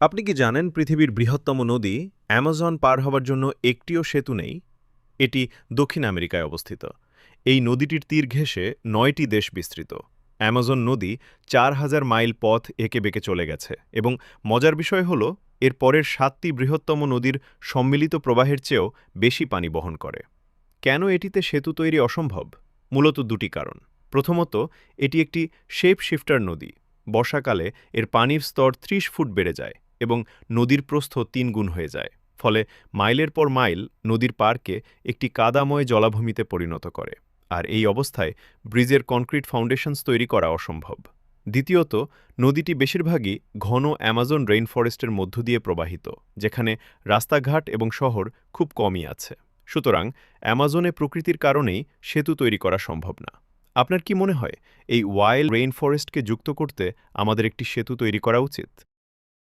আপনি কি জানেন পৃথিবীর বৃহত্তম নদী অ্যামাজন পার হবার জন্য একটিও সেতু নেই? এটি দক্ষিণ আমেরিকায় অবস্থিত। এই নদীটির তীর ঘেঁষে নয়টি দেশ বিস্তৃত। অ্যামাজন নদী চার হাজার মাইল পথ এঁকে বেঁকে চলে গেছে এবং মজার বিষয় হল, এর পরের সাতটি বৃহত্তম নদীর সম্মিলিত প্রবাহের চেয়েও বেশি পানি বহন করে। কেন এটিতে সেতু তৈরি অসম্ভব? মূলত দুটি কারণ। প্রথমত, এটি একটি শেপ শিফটার নদী। বর্ষাকালে এর পানির স্তর ত্রিশ ফুট বেড়ে যায়। এবং নদীর প্রস্থ তিন গুণ হয়ে যায়, ফলে মাইলের পর মাইল নদীর পার্কে একটি কাদাময় জলাভূমিতে পরিণত করে, আর এই অবস্থায় ব্রিজের কনক্রিট ফাউন্ডেশনস তৈরি করা অসম্ভব। দ্বিতীয়ত, নদীটি বেশিরভাগই ঘন অ্যামাজন রেইন ফরেস্টের মধ্য দিয়ে প্রবাহিত, যেখানে রাস্তাঘাট এবং শহর খুব কমই আছে। সুতরাং অ্যামাজনে প্রকৃতির কারণেই সেতু তৈরি করা সম্ভব না। আপনার কি মনে হয়, এই ওয়াইল্ড রেইন ফরেস্টকে যুক্ত করতে আমাদের একটি সেতু তৈরি করা উচিত?